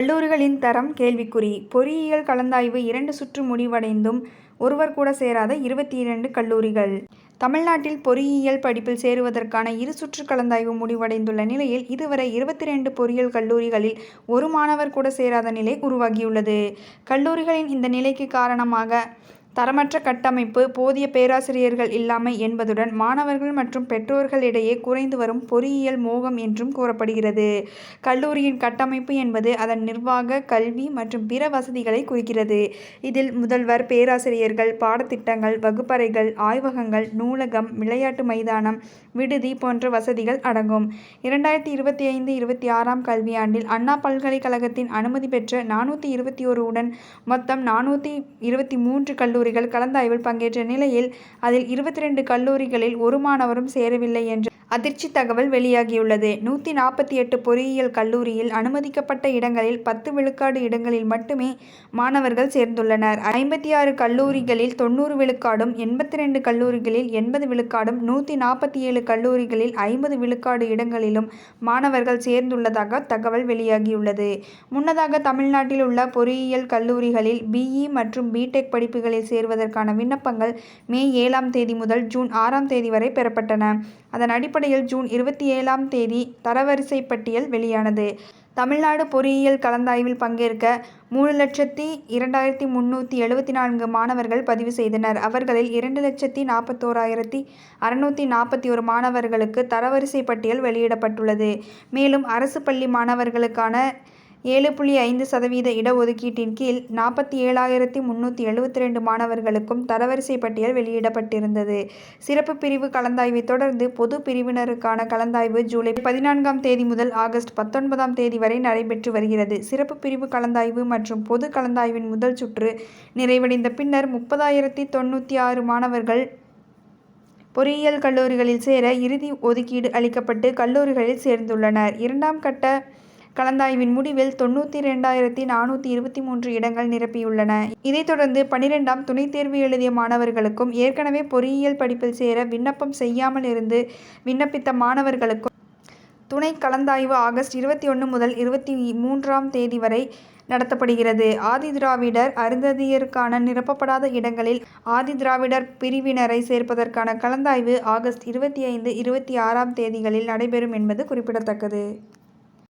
கல்லூரிகளின் தரம் கேள்விக்குறி பொறியியல் கலந்தாய்வு இரண்டு சுற்று முடிவடைந்தும் ஒருவர் கூட சேராத இருபத்தி இரண்டு கல்லூரிகள் தமிழ்நாட்டில் பொறியியல் படிப்பில் சேருவதற்கான இரு சுற்று கலந்தாய்வு முடிவடைந்துள்ள நிலையில் இதுவரை இருபத்தி ரெண்டு பொறியியல் கல்லூரிகளில் ஒரு மாணவர் கூட சேராத நிலை உருவாகியுள்ளது. கல்லூரிகளின் இந்த நிலைக்கு காரணமாக தரமற்ற கட்டமைப்பு போதிய பேராசிரியர்கள் இல்லாமை என்பதுடன் மாணவர்கள் மற்றும் பெற்றோர்களிடையே குறைந்து வரும் பொறியியல் மோகம் என்றும் கூறப்படுகிறது. கல்லூரியின் கட்டமைப்பு என்பது அதன் நிர்வாக கல்வி மற்றும் பிற வசதிகளை குறிக்கிறது. இதில் முதல்வர் பேராசிரியர்கள் பாடத்திட்டங்கள் வகுப்பறைகள் ஆய்வகங்கள் நூலகம் விளையாட்டு மைதானம் விடுதி போன்ற வசதிகள் அடங்கும். இரண்டாயிரத்தி இருபத்தி ஐந்து இருபத்தி ஆறாம் கல்வியாண்டில் அண்ணா பல்கலைக்கழகத்தின் அனுமதி பெற்ற நானூற்றி இருபத்தி ஒரு உடன் மொத்தம் நானூற்றி இருபத்தி மூன்று கல்லூரிகள் கலந்தாய்வில் பங்கேற்ற நிலையில் அதில் இருபத்தி ரெண்டு கல்லூரிகளில் ஒரு மாணவரும் சேரவில்லை என்ற அதிர்ச்சி தகவல் வெளியாகியுள்ளது. நூத்தி நாற்பத்தி எட்டு பொறியியல் கல்லூரியில் அனுமதிக்கப்பட்ட இடங்களில் பத்து விழுக்காடு இடங்களில் மட்டுமே மாணவர்கள் சேர்ந்துள்ளனர். ஐம்பத்தி ஆறு கல்லூரிகளில் தொண்ணூறு விழுக்காடும் எண்பத்தி ரெண்டு கல்லூரிகளில் எண்பது விழுக்காடும் நூத்தி நாற்பத்தி ஏழு கல்லூரிகளில் ஐம்பது விழுக்காடு இடங்களிலும் மாணவர்கள் சேர்ந்துள்ளதாக தகவல் வெளியாகியுள்ளது. முன்னதாக தமிழ்நாட்டில் உள்ள பொறியியல் கல்லூரிகளில் பிஇ மற்றும் பிடெக் படிப்புகளில் சேர்வதற்கான விண்ணப்பங்கள் மே ஏழாம் தேதி முதல் ஜூன் ஆறாம் தேதி வரை பெறப்பட்டன. அதன் அடிப்படையில் ஜூன் இருபத்தி ஏழாம் தேதி தரவரிசை பட்டியல் வெளியானது. தமிழ்நாடு பொறியியல் கலந்தாய்வில் பங்கேற்க மூணு லட்சத்தி இரண்டாயிரத்தி முந்நூற்றி எழுபத்தி நான்கு மாணவர்கள் பதிவு செய்தனர். அவர்களில் இரண்டு லட்சத்தி நாற்பத்தோராயிரத்தி அறுநூற்றி நாற்பத்தி ஒரு மாணவர்களுக்கு தரவரிசை பட்டியல் வெளியிடப்பட்டுள்ளது. மேலும் அரசு பள்ளி மாணவர்களுக்கான ஏழு புள்ளி ஐந்து சதவீத இட ஒதுக்கீட்டின் கீழ் நாற்பத்தி ஏழாயிரத்தி முன்னூற்றி எழுபத்தி ரெண்டு மாணவர்களுக்கும் தரவரிசை பட்டியல் வெளியிடப்பட்டிருந்தது. சிறப்பு பிரிவு கலந்தாய்வை தொடர்ந்து பொது பிரிவினருக்கான கலந்தாய்வு ஜூலை பதினான்காம் தேதி முதல் ஆகஸ்ட் பத்தொன்பதாம் தேதி வரை நடைபெற்று வருகிறது. சிறப்பு பிரிவு கலந்தாய்வு மற்றும் பொது கலந்தாய்வின் முதல் சுற்று நிறைவடைந்த பின்னர் முப்பதாயிரத்தி தொண்ணூற்றி ஆறு மாணவர்கள் பொறியியல் கல்லூரிகளில் சேர இறுதி ஒதுக்கீடு அளிக்கப்பட்டு கல்லூரிகளில் சேர்ந்துள்ளனர். இரண்டாம் கட்ட கலந்தாய்வின் முடிவில் தொண்ணூற்றி இரண்டாயிரத்தி நானூற்றி இருபத்தி மூன்று இடங்கள் நிரப்பியுள்ளன. இதைத் தொடர்ந்து பனிரெண்டாம் துணைத் தேர்வு எழுதிய மாணவர்களுக்கும் ஏற்கனவே பொறியியல் படிப்பில் சேர விண்ணப்பம் செய்யாமல் இருந்து விண்ணப்பித்த மாணவர்களுக்கும் துணை கலந்தாய்வு ஆகஸ்ட் இருபத்தி ஒன்று முதல் இருபத்தி மூன்றாம் தேதி வரை நடத்தப்படுகிறது. ஆதிதிராவிடர் அருந்ததியருக்கான நிரப்பப்படாத இடங்களில் ஆதிதிராவிடர் பிரிவினரை சேர்ப்பதற்கான கலந்தாய்வு ஆகஸ்ட் இருபத்தி ஐந்து இருபத்தி ஆறாம் தேதிகளில் நடைபெறும் என்பது குறிப்பிடத்தக்கது.